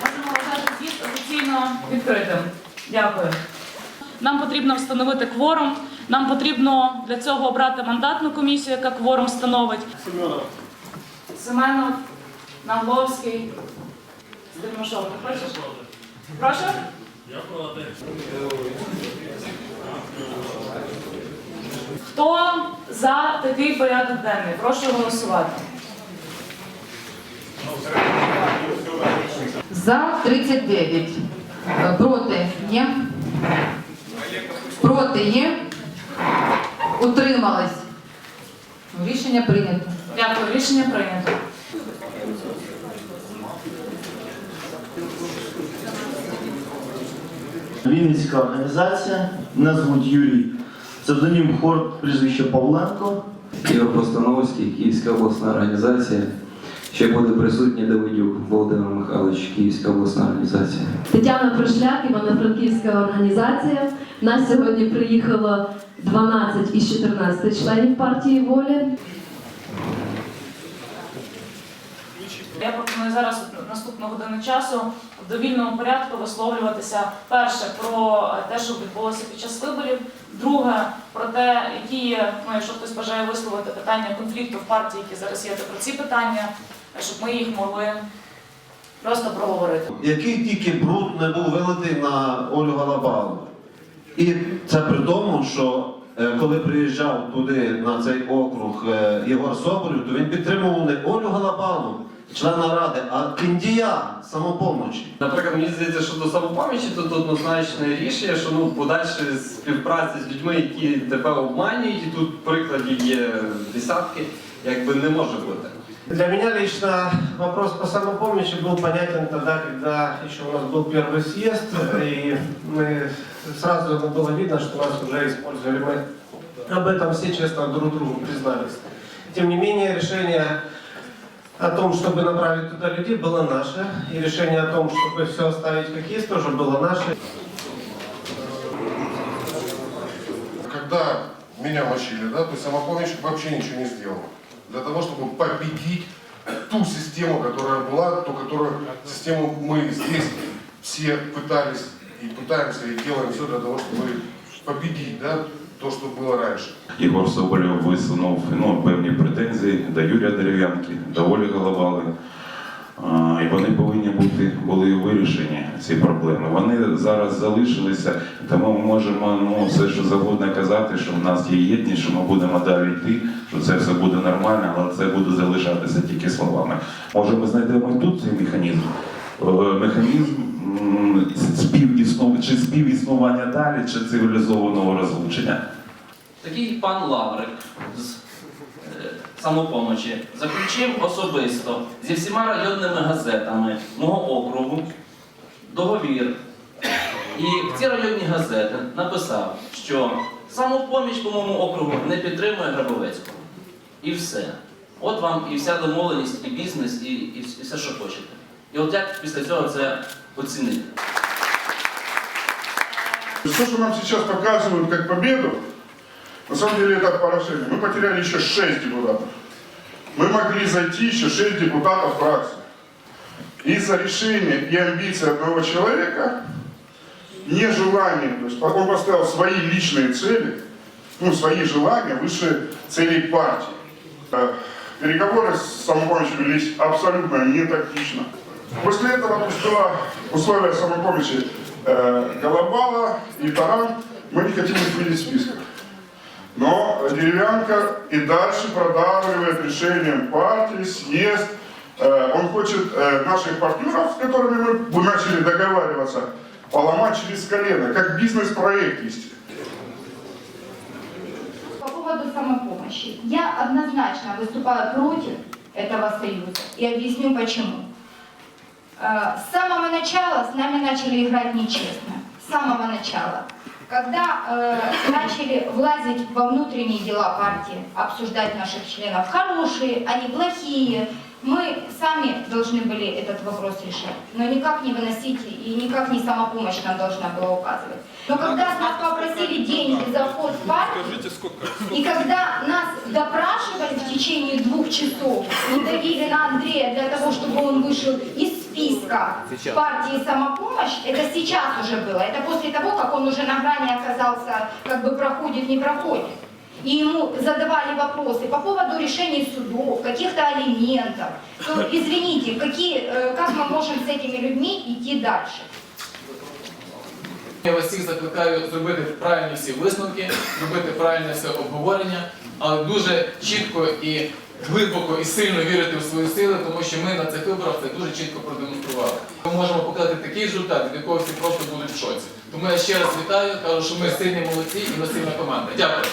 Можемо вважати з'їзд офіційно відкритим. Дякую. Нам потрібно встановити кворум. Нам потрібно для цього обрати мандатну комісію, яка кворум встановить. Семенов, Навловський, Стельмашов. Не хочеш? Прошу? Хто за такий порядок денний? Прошу голосувати. За 39. Е, Проти є. Проти є. Утримались. Рішення прийнято. Дякую, рішення прийнято. Вінницька організація, мене звуть Юрій, псевдонім Хор, прізвище Павленко. Ігор Постановський, Київська обласна організація. Ще буде присутній Давидюк Володимир Михайлович, Київська обласна організація. Тетяна Прошляк, Івано-Франківська організація. Нас сьогодні приїхало 12 із 14 членів партії волі. Я пропоную зараз наступну годину часу в довільному порядку висловлюватися перше про те, що відбулося під час виборів. Друге про те, які є, ну, якщо хтось бажає висловити питання конфлікту в партії, які зараз є, то про ці питання, щоб ми їх могли просто проговорити. який тільки бруд не був вилитий на Олю Галабалу. І це при тому, що е, коли приїжджав туди на цей округ е, Єгор Соболєв, то він підтримував не Олю Галабалу, члена ради, а Кіндія самопомочі. Наприклад, мені здається, що до самопомічі тут однозначне рішення, що ну подальше співпраці з людьми, які тебе обманюють, і тут прикладів є десятки, якби не може бути. Для меня лично вопрос по самопомощи был понятен тогда, когда еще у нас был первый съезд, и мы сразу было видно, что нас уже использовали. Мы об этом все честно друг другу признались. Тем не менее, решение о том, чтобы направить туда людей, было наше, и решение о том, чтобы все оставить как есть, тоже было наше. Когда меня мочили, да, то есть самопомощь вообще ничего не сделала. Для того, чтобы победить ту систему, которая была, ту, которую систему мы здесь все пытались и пытаемся и делаем все для того, чтобы победить, да, то, что было раньше. Ігор Соболєв висунув ну, певні претензії до Юрія Дерев'янки, до Олі Головали. І вони повинні бути були вирішені ці проблеми. Вони зараз залишилися, тому ми можемо ну, все, що завгодно казати, що в нас є єдність, що ми будемо далі йти, що це все буде нормально, але це буде залишатися тільки словами. Може, ми знайдемо і тут цей механізм. Е, Механізм співіснування чи співіснування далі, чи цивілізованого розлучення. Такий пан Лаврик з е, самопомочі заключив особисто зі всіма районними газетами мого округу договір. І в ці районні газети написав, що самопоміч по моєму округу не підтримує Грабовецького. І все. От вам і вся домовленість, і бізнес, і, і все, що хочете. І от як після цього це оцінити? То, что нам сейчас показывают как победу, на самом деле это поражение. Мы потеряли еще 6 депутатов. Мы могли зайти еще 6 депутатов фракции. Из-за решения и амбиций одного человека, нежелание, то есть он поставил свои личные цели, ну, свои желания выше целей партии. Переговоры с самопомощью велись абсолютно не тактично. После этого поступило условия самопомощи э, Голобала и Таран. Мы не хотим их видеть в списках. Но Деревянко и дальше продавливает решением партии, съезд. Э, Он хочет э, наших партнеров, с которыми мы начали договариваться, поломать через колено, как бизнес-проект вести. По поводу самопомощи. Я однозначно выступаю против этого союза и объясню почему. Э, С самого начала с нами начали играть нечестно. С самого начала. Когда э, начали влазить во внутренние дела партии, обсуждать наших членов, хорошие, они плохие, Мы сами должны были этот вопрос решать, но никак не выносить и никак не самопомощь нам должна была указывать. Но когда с нас попросили деньги за вход в партию, и когда нас допрашивали в течение двух часов и давили на Андрея для того, чтобы он вышел из списка партии «Самопомощь», это сейчас уже было. Это после того, как он уже на грани оказался, как бы проходит, не проходит. И ему задавали вопросы по поводу решений судов, каких-то алиментов. То, извините, какие, э, как мы можем с этими людьми идти дальше? Я вас всіх закликаю зробити правильні всі висновки, зробити правильне все обговорення, але дуже чітко і глибоко і сильно вірити в свої сили, тому що ми на цих виборах це дуже чітко продемонстрували. Ми можемо показати такий результат, від якого всі просто будуть в шоці. Тому я ще раз вітаю, кажу, що ми сильні молодці і ми сильна команда. Дякую.